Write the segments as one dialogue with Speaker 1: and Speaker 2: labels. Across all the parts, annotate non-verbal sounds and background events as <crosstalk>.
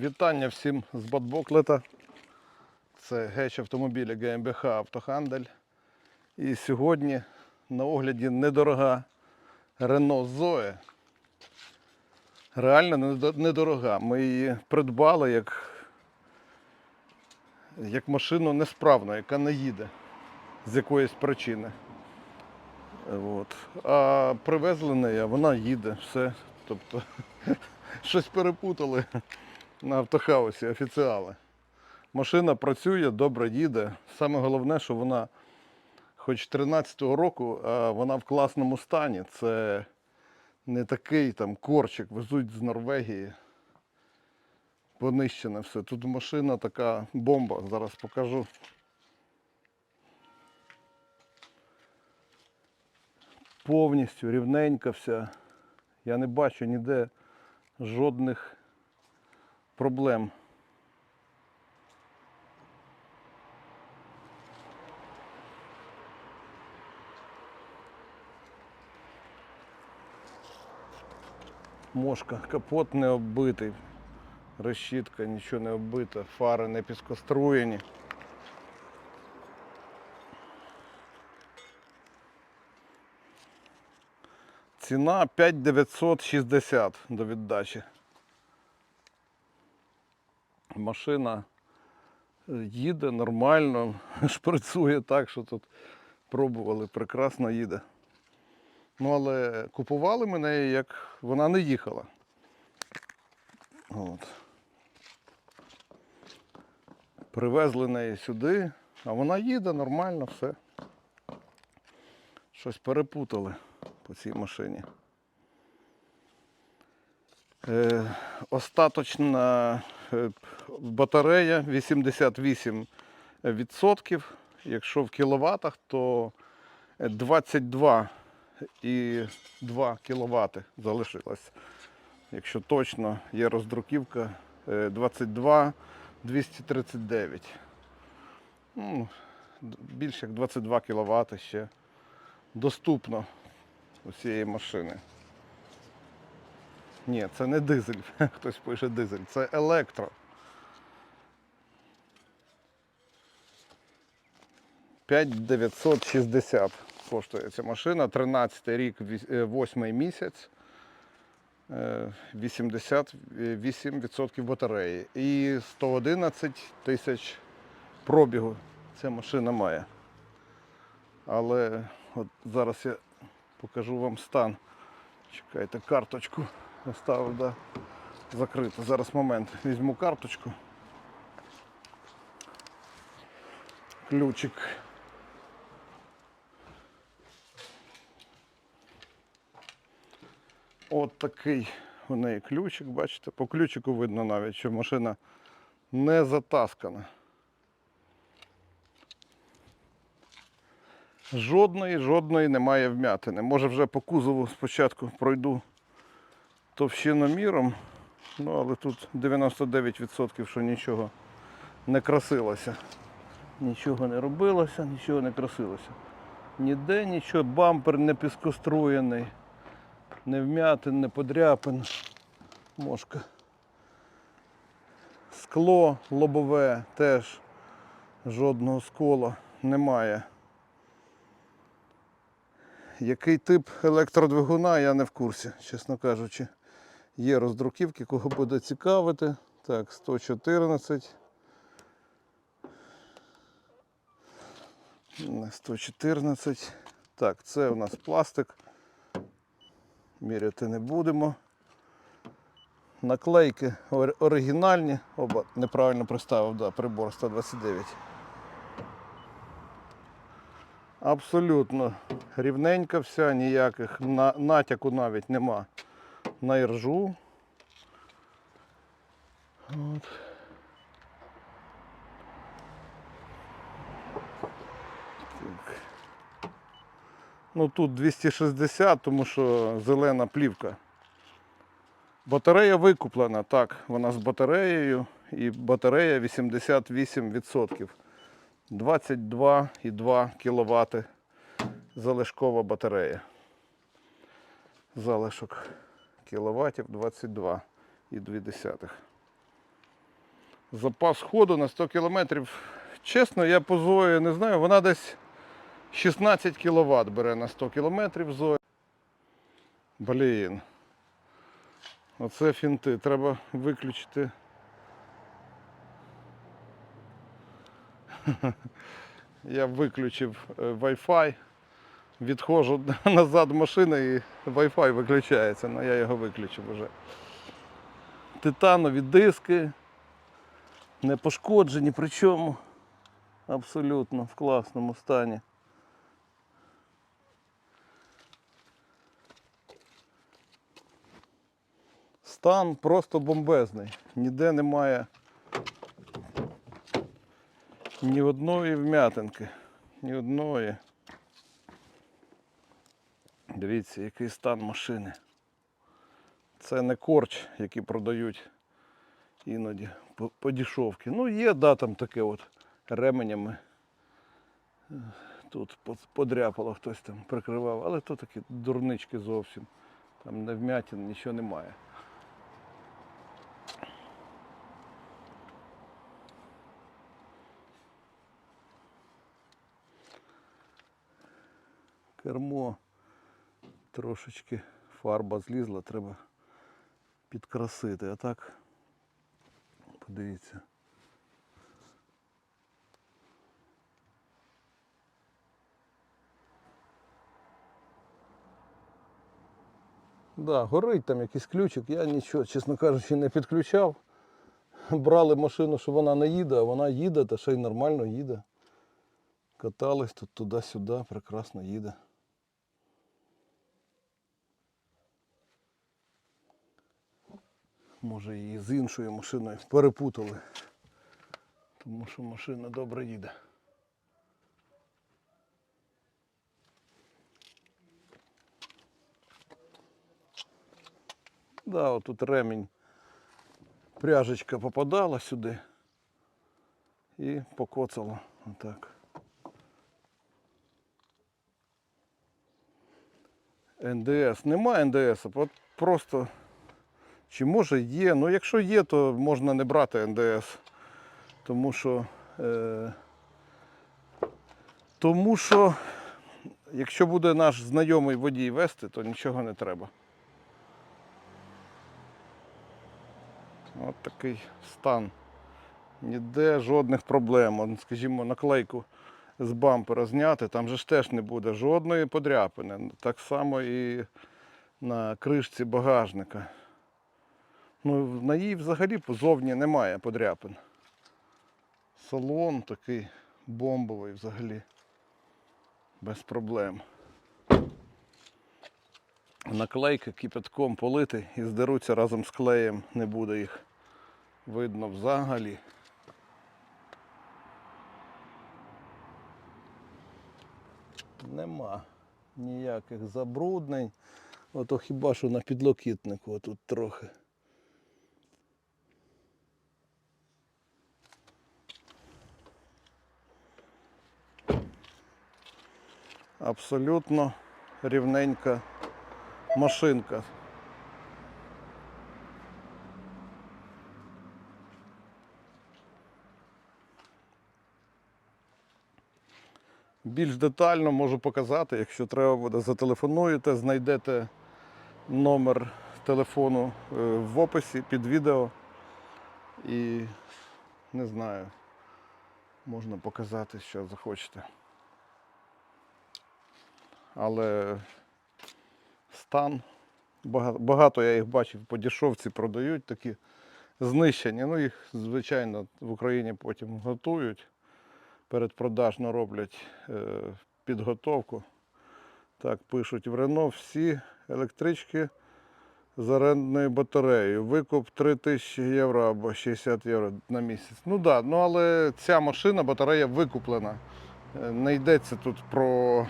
Speaker 1: Вітання всім з Батбоклета. Це геч автомобіля ГМБХ Автохандель. І сьогодні на огляді недорога Renault Zoe. Реально недорога. Ми її придбали як, як машину несправну, яка не їде з якоїсь причини. От. А привезли неї, вона їде, все. Тобто <laughs> щось перепутали на автохаусі офіціали. Машина працює, добре їде. Саме головне, що вона хоч 13-го року, вона в класному стані. Це не такий там корчик, везуть з Норвегії. Понищене все. Тут машина така бомба, зараз покажу. Повністю рівненька вся. Я не бачу ніде жодних проблем. Мошка, капот не оббитий, решітка нічого не оббита, фари не піскоструєні. Ціна 5960 до віддачі. Машина е, їде нормально, <laughs> шприцує так, що тут пробували, прекрасно їде. Ну, але купували ми неї, як вона не їхала. От. Привезли неї сюди, а вона їде нормально, все. Щось перепутали по цій машині. Е, остаточна батарея 88%. Якщо в кіловатах, то 22 і 2 кВт залишилось. Якщо точно є роздруківка е, 22 239. Ну, більше як 22 кВт ще доступно у цієї машини. Ні, це не дизель. <laughs> Хтось пише дизель, це електро. 5960 коштує ця машина. 13 рік, 8 місяць. е, 88% батареї. І 111 тисяч пробігу ця машина має. Але от зараз я покажу вам стан. Чекайте, карточку оставив, да. закрито. Зараз момент. Візьму карточку. Ключик. От такий у неї ключик, бачите, по ключику видно навіть, що машина не затаскана. Жодної, жодної немає вмятини. Може вже по кузову спочатку пройду товщиноміром, ну але тут 99% що нічого не красилося. Нічого не робилося, нічого не красилося. Ніде нічого, бампер не піскоструєний, не вмятин, не подряпин. Мошка. Скло лобове теж жодного скола немає. Який тип електродвигуна, я не в курсі, чесно кажучи. Є роздруківки, кого буде цікавити. Так, 114. 114. Так, це у нас пластик. Міряти не будемо. Наклейки ор- оригінальні. Оба неправильно приставив, да, прибор 129. Абсолютно рівненька вся, ніяких на, натяку навіть нема на іржу. От. Так. Ну тут 260, тому що зелена плівка. Батарея викуплена, так, вона з батареєю і батарея 88%. 22,2 кВт залишкова батарея. Залишок кіловатів 22,2. Запас ходу на 100 км. Чесно, я по Зої не знаю, вона десь 16 кВт бере на 100 км Зоя. Блін. Оце фінти. Треба виключити. <laughs> Я виключив е, Wi-Fi, відходжу <laughs> назад в машину і Wi-Fi виключається, але я його виключив вже. Титанові диски, не пошкоджені, причому абсолютно в класному стані. Стан просто бомбезний. Ніде немає ні одної вм'ятинки. Ні одної. Дивіться, який стан машини. Це не корч, який продають іноді по, по. Ну, є, да, там таке от ременями. Е, Тут подряпало хтось там прикривав, але то такі дурнички зовсім. Там не вмятин, нічого немає. Кермо трошечки фарба злізла, треба підкрасити. А так, подивіться. Да, горить там якийсь ключик, я нічого, чесно кажучи, не підключав. Брали машину, що вона не їде, а вона їде, та ще й нормально їде. Катались тут туди-сюди, прекрасно їде. Може її з іншою машиною перепутали. Тому що машина добре їде. Да, отут ремінь. Пряжечка попадала сюди і покоцала отак. НДС. Нема НДС, просто чи може є. Ну якщо є, то можна не брати НДС. Тому що, е, тому що якщо буде наш знайомий водій вести, то нічого не треба. От такий стан. Ніде жодних проблем. Скажімо, наклейку з бампера зняти, там же ж теж не буде жодної подряпини. Так само і на кришці багажника. Ну, на їй взагалі позовні немає подряпин. Салон такий бомбовий взагалі. Без проблем. Наклейки кипятком полити і здеруться разом з клеєм, не буде їх видно взагалі. Нема ніяких забруднень. Ото хіба що на підлокітнику тут трохи. Абсолютно рівненька машинка. Більш детально можу показати, якщо треба буде, зателефонуєте, знайдете номер телефону е, в описі під відео. І не знаю, можна показати, що захочете. Але стан. Багато я їх бачив по дешевці продають такі знищені. Ну їх, звичайно, в Україні потім готують. Передпродажно роблять е, підготовку. Так, пишуть в Рено всі електрички з орендною батареєю. Викуп 3 тисячі євро або 60 євро на місяць. Ну так, да, ну але ця машина, батарея викуплена. Е, Не йдеться тут про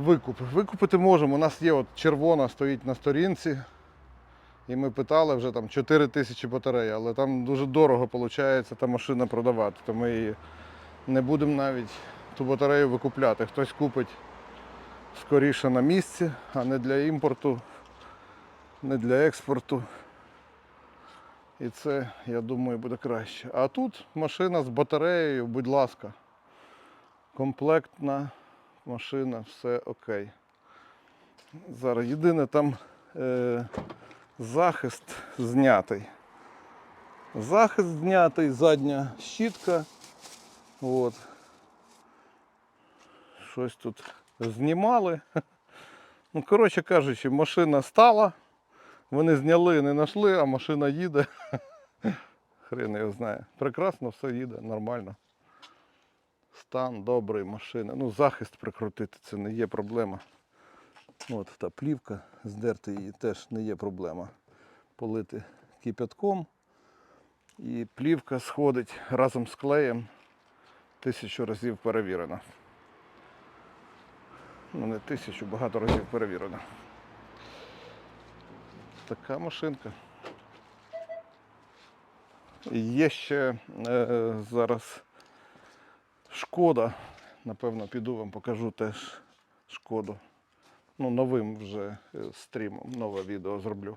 Speaker 1: Викуп. Викупити можемо. У нас є от червона стоїть на сторінці. І ми питали вже там 4 тисячі батарей, але там дуже дорого виходить та машина продавати. То ми її не будемо навіть ту батарею викупляти. Хтось купить скоріше на місці, а не для імпорту, не для експорту. І це, я думаю, буде краще. А тут машина з батареєю, будь ласка. Комплектна машина, все окей. Зараз єдине там е, захист знятий. Захист знятий, задня щітка. От. Щось тут знімали. Ну, коротше кажучи, машина стала. Вони зняли, не знайшли, а машина їде. Хрен його знає. Прекрасно все їде, нормально. Стан добрий машини. Ну, захист прикрутити це не є проблема. От та плівка, здерти її теж не є проблема. Полити кипятком. І плівка сходить разом з клеєм. Тисячу разів перевірена. Ну, не тисячу, багато разів перевірена. Така машинка. Є ще е, зараз шкода. Напевно, піду вам покажу теж шкоду. Ну, новим вже е, стрімом, нове відео зроблю.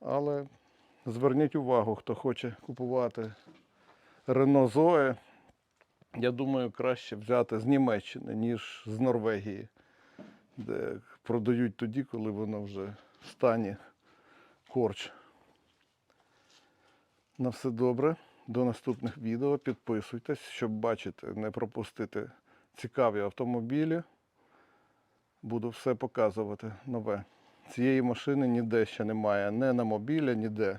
Speaker 1: Але зверніть увагу, хто хоче купувати Renault Zoe. Я думаю, краще взяти з Німеччини, ніж з Норвегії, де продають тоді, коли воно вже в стані корч. На все добре. До наступних відео. Підписуйтесь, щоб бачити, не пропустити цікаві автомобілі. Буду все показувати нове. Цієї машини ніде ще немає, не на мобілі, ніде.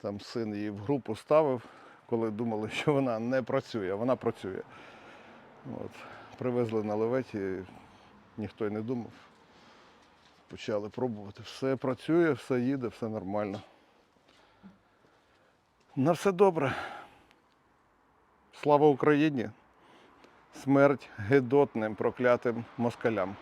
Speaker 1: Там син її в групу ставив, коли думали, <laughs> що вона не працює. Вона працює. От. Привезли на леветі, ніхто й не думав. Почали пробувати. Все працює, все їде, все нормально. На все добре. Слава Україні! Смерть гидотним проклятим москалям.